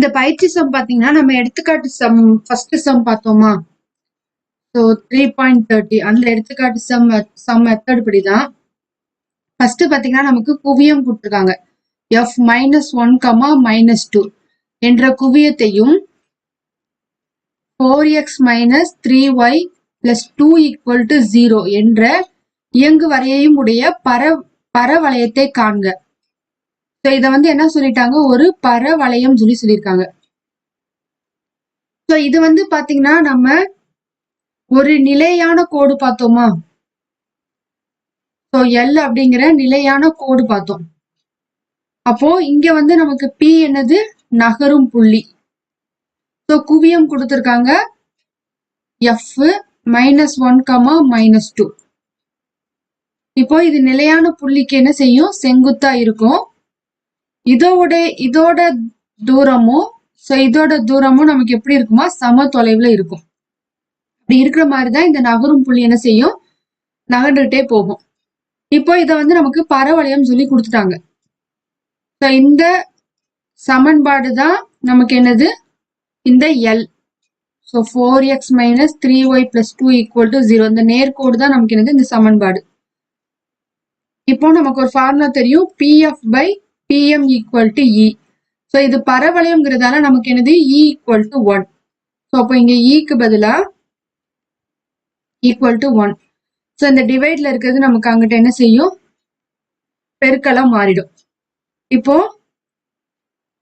இந்த பயிற்சி சம் பாத்தீங்கன்னா நம்ம எடுத்துக்காட்டு சம் ஃபர்ஸ்ட் சம் பார்த்தோமா? ஸோ த்ரீ பாயிண்ட் தேர்ட்டி அந்த எடுத்துக்காட்டு சம் சம் மெத்தட் படிதான். ஃபர்ஸ்ட் பாத்தீங்கன்னா நமக்கு குவியம் கொடுத்துருக்காங்க. F minus one comma minus two என்ற குவியத்தையும் four X minus three Y plus two equal to zero என்ற இயங்கு வரையையும் உடைய பர பரவளையத்தை காண்க. ஸோ இதை வந்து என்ன சொல்லிட்டாங்க? ஒரு பரவளையம் சொல்லி சொல்லியிருக்காங்க. ஸோ இது வந்து பாத்தீங்கன்னா நம்ம ஒரு நிலையான கோடு பார்த்தோமா? ஸோ எல் அப்படிங்கிற நிலையான கோடு பார்த்தோம். அப்போ இங்க வந்து நமக்கு பி என்னது? நகரும் புள்ளி. ஸோ குவியம் கொடுத்துருக்காங்க. F minus one comma minus two இப்போ இது நிலையான புள்ளிக்கு என்ன செய்யும்? செங்குத்தா இருக்கும். இதோட இதோட தூரமும் ஸோ இதோட தூரமும் நமக்கு எப்படி இருக்குமா? சம தொலைவுல இருக்கும். அப்படி இருக்கிற மாதிரி தான் இந்த நகரும் புள்ளி என்ன செய்யும்? நகர்ந்துகிட்டே போகும். இப்போ இதை வந்து நமக்கு பரவளையம் சொல்லி கொடுத்துட்டாங்க. ஸோ இந்த சமன்பாடு தான் நமக்கு என்னது? இந்த L so four X minus three Y plus two equal to zero இந்த நேர்கோடு தான் நமக்கு என்னது? இந்த சமன்பாடு. இப்போ நமக்கு ஒரு ஃபார்முலா தெரியும். PF by PM equal to E so இது பரவளையம்ங்கிறதால நமக்கு என்னது? E equal to one so அப்போ இங்க e இக்கு பதிலா ஈக்குவல் டு ஒன் ஸோ இந்த டிவைட்ல இருக்கிறது நமக்கு அங்கிட்ட என்ன செய்யும்? பெருக்கெல்லாம் மாறிடும். இப்போ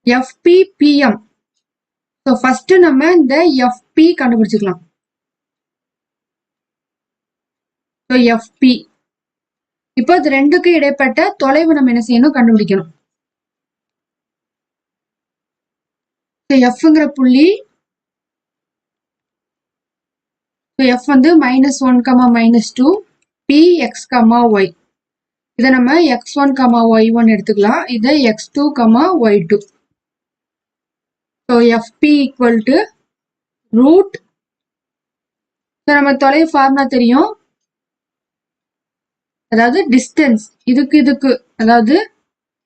எஃப்பி பிஎம் ஸோ ஃபர்ஸ்ட் நம்ம இந்த எஃப்பி கண்டுபிடிச்சிக்கலாம். ஸோ எஃப்பி இப்போ இது ரெண்டுக்கும் இடைப்பட்ட தொலைவு நம்ம என்ன செய்யணும்? கண்டுபிடிக்கணும். எஃப்ங்கிற புள்ளி எஃப் வந்து minus one comma minus two P X comma Y இதை நம்ம X one comma Y one எடுத்துக்கலாம். இதை X two comma Y two so FP equal to root so நம்ம தொலைவு ஃபார்முலா தெரியும். அதாவது டிஸ்டன்ஸ் இதுக்கு இதுக்கு. அதாவது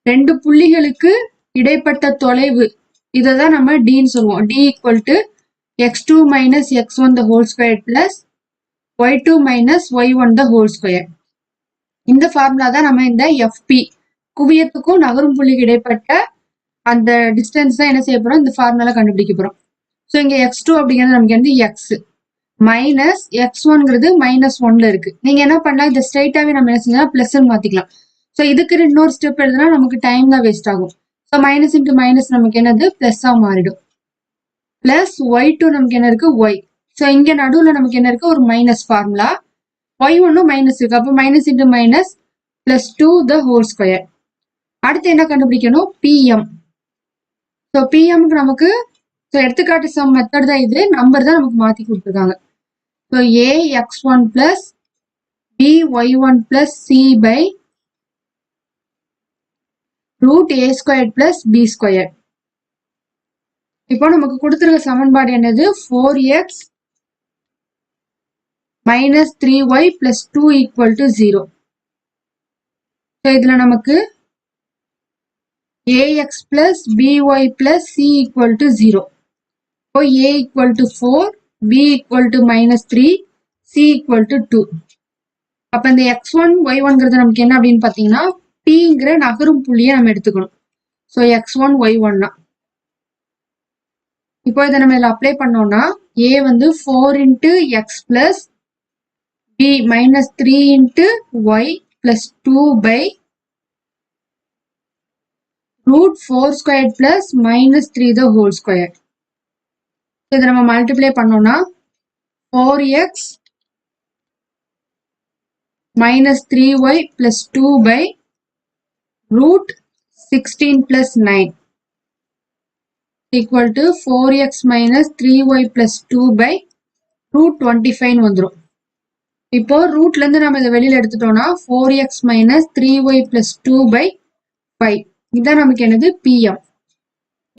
ரெண்டு புள்ளிகளுக்கு இடைப்பட்ட தொலைவு. இதை தான் நம்ம டின்னு சொல்லுவோம். D equal to X two minus X one the whole square plus Y two minus Y one the whole square இந்த ஃபார்முலா தான் நம்ம இந்த எஃப்பி குவியத்துக்கும் நகரும் புள்ளிக்கு இடைப்பட்ட அந்த டிஸ்டன்ஸ் தான் என்ன செய்ய போறோம்? இந்த ஃபார்முலா கண்டுபிடிக்க போறோம். ஸோ இங்கே எக்ஸ் டூ அப்படிங்கிறது நமக்கு வந்து எக்ஸ் மைனஸ் எக்ஸ் ஒன்ங்கிறது மைனஸ் ஒன்ல இருக்கு. நீங்க என்ன பண்ணலாம்? இதை ஸ்ட்ரைட்டாவே நம்ம என்ன செஞ்சா பிளஸ் மாத்திக்கலாம். ஸோ இதுக்கு இன்னொரு ஸ்டெப் எழுதுனா நமக்கு டைம் தான் வேஸ்ட் ஆகும். ஸோ மைனஸ் இன்ட்டு மைனஸ் நமக்கு என்னது? ப்ளஸ்ஸாக மாறிடும். பிளஸ் ஒய் டூ நமக்கு என்ன இருக்கு? ஒய் ஸோ இங்க நடுவில் நமக்கு என்ன இருக்கு? ஒரு மைனஸ் ஃபார்முலா ஒய் ஒன்னும் மைனஸ் இருக்கு. அப்போ minus into minus plus two the whole square அடுத்து என்ன கண்டுபிடிக்கணும்? பிஎம் ஸோ பிஎம்க்கு நமக்கு ஸோ எடுத்துக்காட்டு சம் மெத்தட் தான் இது. நம்பர் தான் நமக்கு மாற்றி கொடுத்துருக்காங்க. So A X one plus B Y one plus C by root A square plus B square இப்போ நமக்கு கொடுத்துருக்க சமன்பாடு என்னது four X minus three Y plus two equal to zero so இதில் நமக்கு ax plus by plus c equal to 0. இப்போ a equal to 4, b equal to minus 3, c equal to 2. அப்ப இந்த x1, y1ங்கிறது நமக்கு என்ன அப்படின்னு பார்த்தீங்கன்னா டிங்கிற நகரும் புள்ளியை நம்ம எடுத்துக்கணும். ஸோ எக்ஸ் ஒன் ஒய் ஒன்னா இப்போ இதை நம்ம இதில் அப்ளை பண்ணோம்னா ஏ வந்து four into X plus B minus three into Y plus two by root four square plus minus three the whole square இதை நம்ம மல்டிப்ளை பண்ணோம்னா four X minus three Y plus two by root 16 plus 9 equal to 4x minus 3y plus 2 by root 25 வந்துரும். இப்போ rootலந்து நாம் இது இதை வெளியில 4x minus 3y plus 2 by 5 இதான் நமக்கு என்னது? PM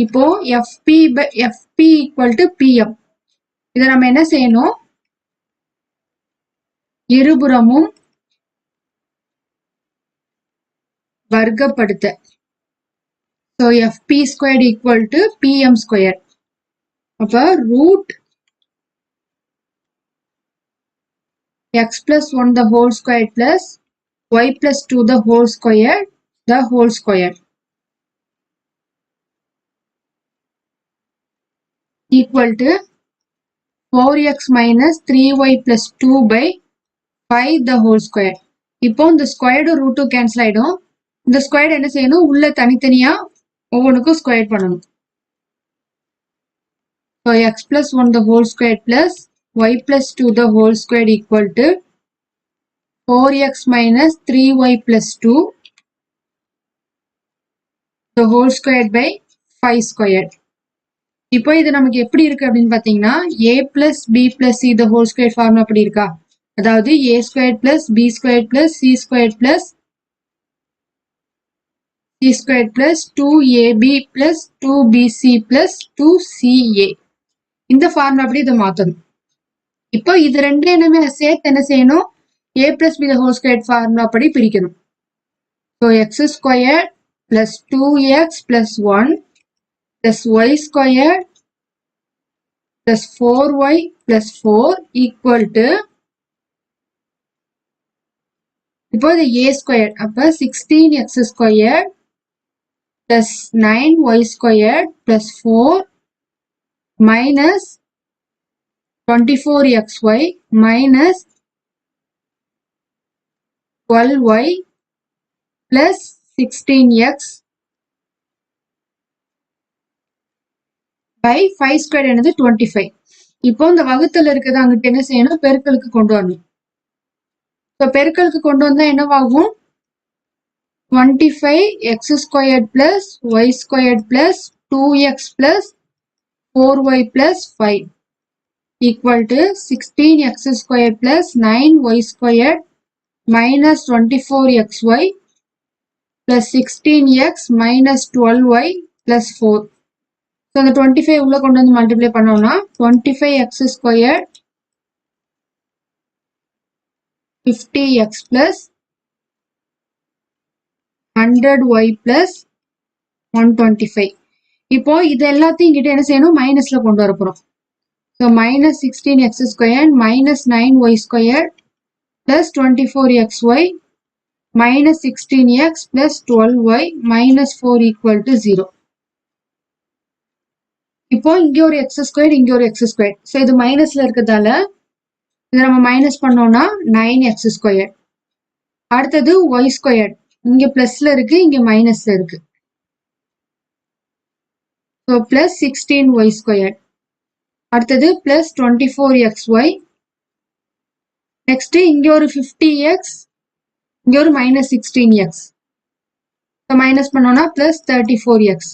இப்போ FP, by, FP equal to PM இதை நாம் என்ன செய்யணும்? இருபுறமும் வர்க்கப்படுத்த so FP squared equal to PM square அப்போ root x plus 1 the whole square plus y plus 2 the whole square the whole square equal to 4x minus 3y plus 2 by 5 the whole square இப்போ இந்த squared ரூட்டும் cancel ஆகிடும் இந்த square என்ன செய்யணும் உள்ள தனித்தனியா ஒவ்வொன்றுக்கும் ஸ்கொயர் பண்ணணும் so X plus one the whole square plus Y plus two the whole square equal to four X minus three Y plus two the whole square by five square இப்போ இது நமக்கு எப்படி இருக்கு அப்படின்னு பார்த்தீங்கன்னா A plus B plus C the whole square form அப்படி இருக்கா அதாவது A square plus B square plus C square plus c squared plus c squared plus 2ab plus 2bc plus 2ca இந்த ஃபார்ம் அப்படி இதை மாற்றணும் இப்போ இது ரெண்டு என்னமே சேர்த்து என்ன செய்யணும்? A plus B whole square formula படி பிரிக்கணும். So X square plus two X plus one plus Y square plus four Y plus four equal to இப்போ இது ஏ ஸ்கொயர் அப்போ sixteen X square plus nine Y square plus four minus 24xy minus 12y plus 16x by 5 எனது என்னது 25 இப்போ இந்த வகுத்துல இருக்கிறது அங்கிட்ட என்ன செய்யணும்? பெருக்கலுக்கு கொண்டு வரணும். இப்போ பெருக்கலுக்கு கொண்டு வந்தா என்னவாகும்? Twenty five X squared plus Y squared plus two X plus four Y plus five equal to sixteen X square plus nine Y square minus twenty four X Y plus sixteen X minus twelve Y plus four so அந்த twenty five உள்ளே கொண்டு வந்து multiply பண்ணோம்னா twenty five X square fifty X plus hundred Y plus one twenty five இப்போ இது எல்லாத்தையும் கிட்ட என்ன செய்யணும்? மைனஸில் கொண்டு வரப்போகிறோம் so minus sixteen X square minus nine Y square plus twenty four X Y minus sixteen X plus twelve Y minus four equal to zero இப்போ இங்கே ஒரு எக்ஸ் ஸ்கொயர் இங்க ஒரு எக்ஸ் ஸ்கொயர் ஸோ இது மைனஸில் இருக்கிறதால இதை நம்ம மைனஸ் பண்ணோம்னா நைன் எக்ஸ் ஸ்கொயர் அடுத்தது ஒய் ஸ்கொயர் இங்க பிளஸ்ல இருக்கு இங்க மைனஸ்ல இருக்கு. So plus sixteen Y square அடுத்தது plus twenty four X Y next இங்க ஒரு ஃபிஃப்டி எக்ஸ் இங்க ஒரு மைனஸ் சிக்ஸ்டீன் எக்ஸ் மைனஸ் பண்ணோம்னா பிளஸ் தேர்ட்டி ஃபோர் எக்ஸ்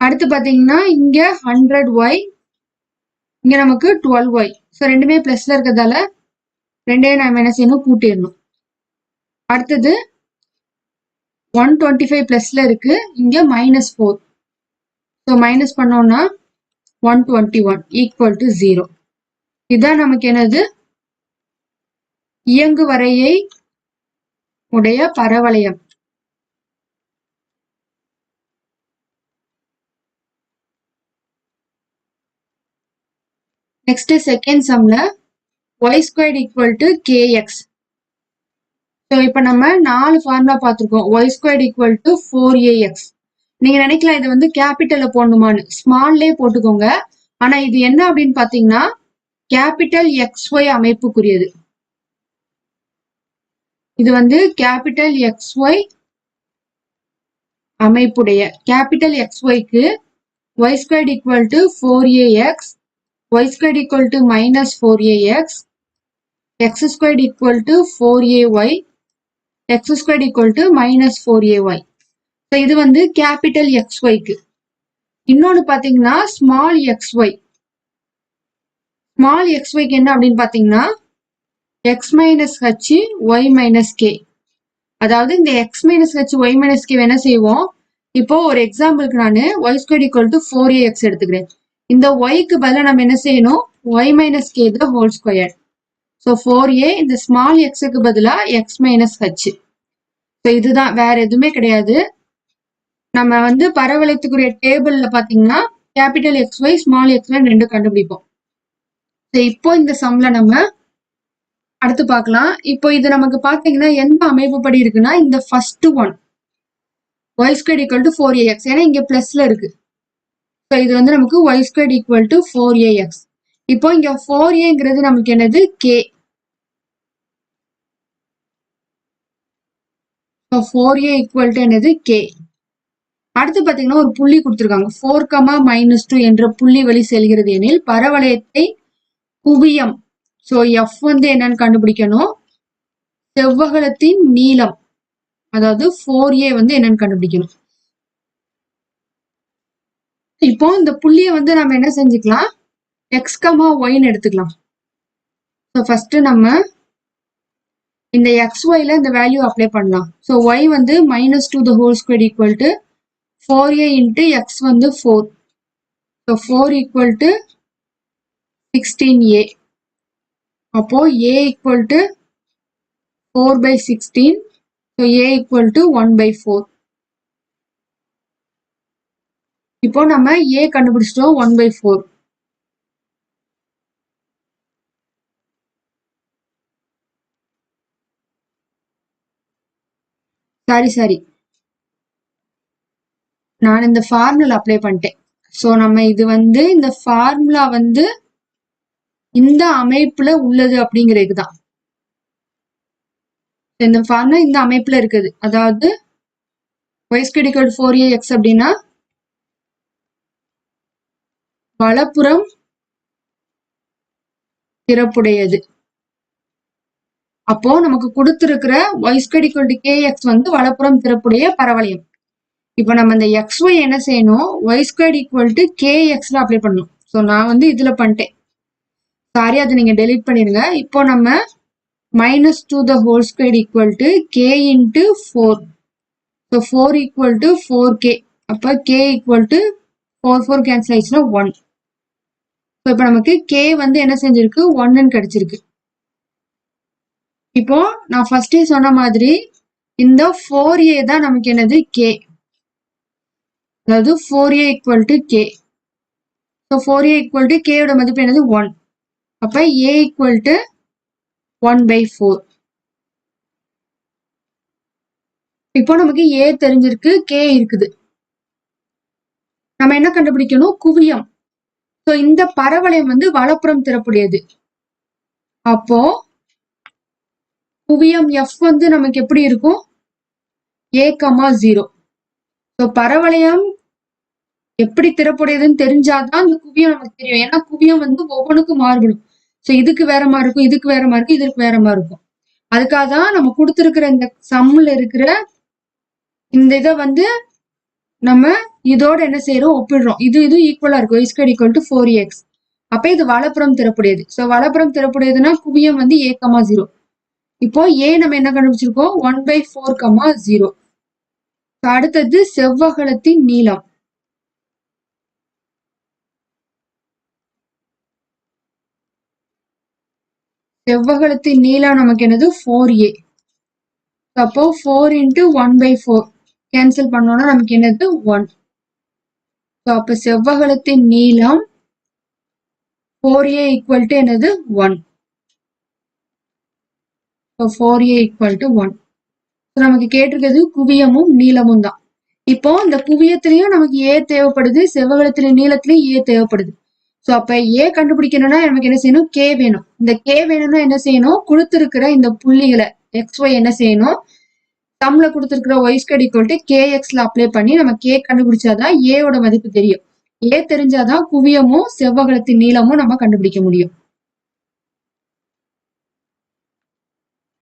அடுத்து பார்த்தீங்கன்னா இங்க ஹண்ட்ரட் ஒய் இங்க நமக்கு டுவெல் ஒய் ஸோ ரெண்டுமே பிளஸ்ல இருக்கிறதால ரெண்டே நான் மைனஸ் செய்யணும் கூட்டிடணும். அடுத்தது ஒன் டுவெண்ட்டி ஃபைவ் ப்ளஸ்ல இருக்கு. இங்க மைனஸ் ஃபோர் ஸோ மைனஸ் பண்ணோம்னா one twenty one equal to zero இதுதான் நமக்கு என்னது? இயங்கு வரையை உடைய பரவளையம். Next second சம்ல Y square equal to KX so இப்போ நம்ம நாலு ஃபார்முலா பார்த்துருக்கோம். Y square equal to four AX நீங்க நினைக்கலாம் இது வந்து கேபிட்டல்ல போடணுமான்னு. ஸ்மால்லே போட்டுக்கோங்க. ஆனா இது என்ன அப்படின்னு பாத்தீங்கன்னா கேபிட்டல் எக்ஸ் ஒய் அமைப்புக்குரியது. இது வந்து கேபிட்டல் எக்ஸ் ஒய் அமைப்புடைய கேபிட்டல் எக்ஸ் ஒய்க்கு Y square equal to four A X Y square equal to minus four A X X square equal to four A Y X square equal to minus four A Y so இது வந்து capital X ஒய்க்கு இன்னொன்று பார்த்தீங்கன்னா small X Y small X ஒய்க்கு என்ன அப்படின்னு பார்த்தீங்கன்னா X minus H Y minus K அதாவது இந்த X minus H Y minus K என்ன செய்வோம்? இப்போ ஒரு எக்ஸாம்பிளுக்கு நான் Y square equal to four A X எடுத்துக்கிறேன். இந்த ஒய்க்கு பதிலாக நம்ம என்ன செய்யணும்? Y minus K the whole square so four A இந்த ஸ்மால் எக்ஸுக்கு பதிலாக எக்ஸ் மைனஸ் ஹச் ஸோ இதுதான். வேற எதுவுமே கிடையாது. நம்ம வந்து பரவளையத்துக்குரிய டேபிள்ல பார்த்தீங்கன்னா capital X Y small X Y ரெண்டு கண்டுபிடிப்போம். ஸோ இப்போ இந்த சம்ல நம்ம அடுத்து பார்க்கலாம். இப்போ இது நமக்கு பார்த்தீங்கன்னா எந்த அமைப்புப்படி இருக்குன்னா இந்த first one Y square equal to four AX ஏன்னா இங்கே ப்ளஸ்ல இருக்கு. ஸோ இது வந்து நமக்கு Y square equal to four AX இப்போ இங்க ஃபோர் ஏங்கிறது நமக்கு என்னது? K four A equal to என்னது? கே அடுத்து பாத்தீங்கன்னா ஒரு புள்ளி கொடுத்துருக்காங்க. ஃபோர் கமா மைனஸ் டூ என்ற புள்ளி வழி செல்கிறது எனில் பரவளையத்தை குவியம். ஸோ எஃப் வந்து என்னன்னு கண்டுபிடிக்கணும். செவ்வகலத்தின் நீளம். அதாவது ஃபோர் ஏ வந்து என்னன்னு கண்டுபிடிக்கணும். இப்போ இந்த புள்ளியை வந்து நம்ம என்ன செஞ்சுக்கலாம்? எக்ஸ் ஒய்ன்னு எடுத்துக்கலாம். ஸோ ஃபஸ்ட்டு நம்ம இந்த எக்ஸ் ஒய்ல இந்த வேல்யூ அப்ளை பண்ணலாம். ஸோ ஒய் வந்து minus two the whole square equal to four A into X வந்து four so four equal to sixteen A அப்போ A equal to four by sixteen so A equal to one by four இப்போ நம்ம A கண்டுபிடிச்சிட்டோம் one by four sorry sorry. நான் இந்த formula apply பண்ணிட்டேன். So நம்ம இது வந்து இந்த ஃபார்முலா வந்து இந்த அமைப்புல உள்ளது அப்படிங்கிறது தான். இந்த ஃபார்முலா இந்த அமைப்புல இருக்குது. அதாவது ஒய் ஃபோர் ஏ எக்ஸ் அப்படின்னா வலப்புறம் திறப்புடையது அப்போ நமக்கு கொடுத்திருக்கிற ஒய் ஸ்கொயர் கே எக்ஸ் வந்து வலப்புறம் திறப்புடைய பரவளையம். இப்போ நம்ம இந்த எக்ஸ் ஒய் என்ன செய்யணும்? Y square equal to K எக்ஸ்ல apply பண்ணணும். ஸோ நான் வந்து இதில் பண்ணிட்டேன். சாரி அதை நீங்கள் டெலீட் பண்ணிடுங்க. இப்போ நம்ம minus two the whole square equal to K into four so four equal to four K அப்போ K equal to four four cancel ஆயிடுச்சுன்னா ஒன் ஸோ இப்போ நமக்கு கே வந்து என்ன செஞ்சிருக்கு? ஒன்னுன்னு கிடைச்சிருக்கு. இப்போ நான் ஃபர்ஸ்டே சொன்ன மாதிரி இந்த ஃபோர் ஏ தான் நமக்கு என்னது? கே அதாவது four A equal to K so four A equal to கேயோட மதிப்பு என்னது? ஒன் அப்போ A equal to one by four இப்போ நமக்கு ஏ தெரிஞ்சிருக்கு கே இருக்குது. நம்ம என்ன கண்டுபிடிக்கணும்? குவியம். ஸோ இந்த பரவளையம் வந்து வலப்புறம் திறப்புடையது. அப்போ குவியம் எஃப் வந்து நமக்கு எப்படி இருக்கும்? ஏ கமா ஜீரோ ஸோ பரவளையம் எப்படி திறப்புடையதுன்னு தெரிஞ்சாதான் அந்த குவியம் நமக்கு தெரியும். ஏன்னா குவியம் வந்து ஒவ்வொன்றுக்கும் மாறுபடும் ஸோ இதுக்கு வேற மாதிரி இருக்கும் இதுக்கு வேற மாதிரி இருக்கும் இதுக்கு வேற மாதிரி இருக்கும். அதுக்காக தான் நம்ம கொடுத்துருக்கிற இந்த சம்மில் இருக்கிற இந்த இதை வந்து நம்ம இதோட என்ன செய்யறோம் ஒப்பிடுறோம். இது இது ஈக்குவலா இருக்கும். இஸ்கட் ஈக்குவல் டு ஃபோர் எக்ஸ் அப்ப இது வலப்புறம் திறப்புடையது. ஸோ வலப்புறம் திறப்புடையதுன்னா குவியம் வந்து ஏ கமா ஜீரோ இப்போ ஏ நம்ம என்ன கண்டுபிடிச்சிருக்கோம்? One by four comma zero அடுத்தது செவ்வகலத்தின் நீளம். செவ்வகலத்தின் நீளம் நமக்கு என்னது? ஃபோர் ஏ அப்போ four into one by four cancel பண்ணோம்னா நமக்கு என்னது? ஒன் ஸோ அப்போ செவ்வகலத்தின் நீளம் ஃபோர் ஏ ஈக்குவல் டு என்னது? One so four A equal to one so நமக்கு கேட்டிருக்கிறது குவியமும் நீளமும் தான். இப்போ இந்த குவியத்திலையும் நமக்கு ஏ தேவைப்படுது செவ்வகலத்தின் நீளத்திலையும் ஏ தேவைப்படுது. ஸோ அப்ப ஏ கண்டுபிடிக்கணும்னா நமக்கு என்ன செய்யணும்? கே வேணும். இந்த கே வேணும்னா என்ன செய்யணும்? கொடுத்துருக்கிற இந்த புள்ளிகளை எக்ஸ் ஒய் என்ன செய்யணும்? சம்ல கொடுத்துருக்கிற Y square equal to K எக்ஸ்ல apply பண்ணி நம்ம கே கண்டுபிடிச்சாதான் ஏவோட மதிப்பு தெரியும். ஏ தெரிஞ்சாதான் குவியமும் செவ்வகலத்தின் நீளமும் நம்ம கண்டுபிடிக்க முடியும்.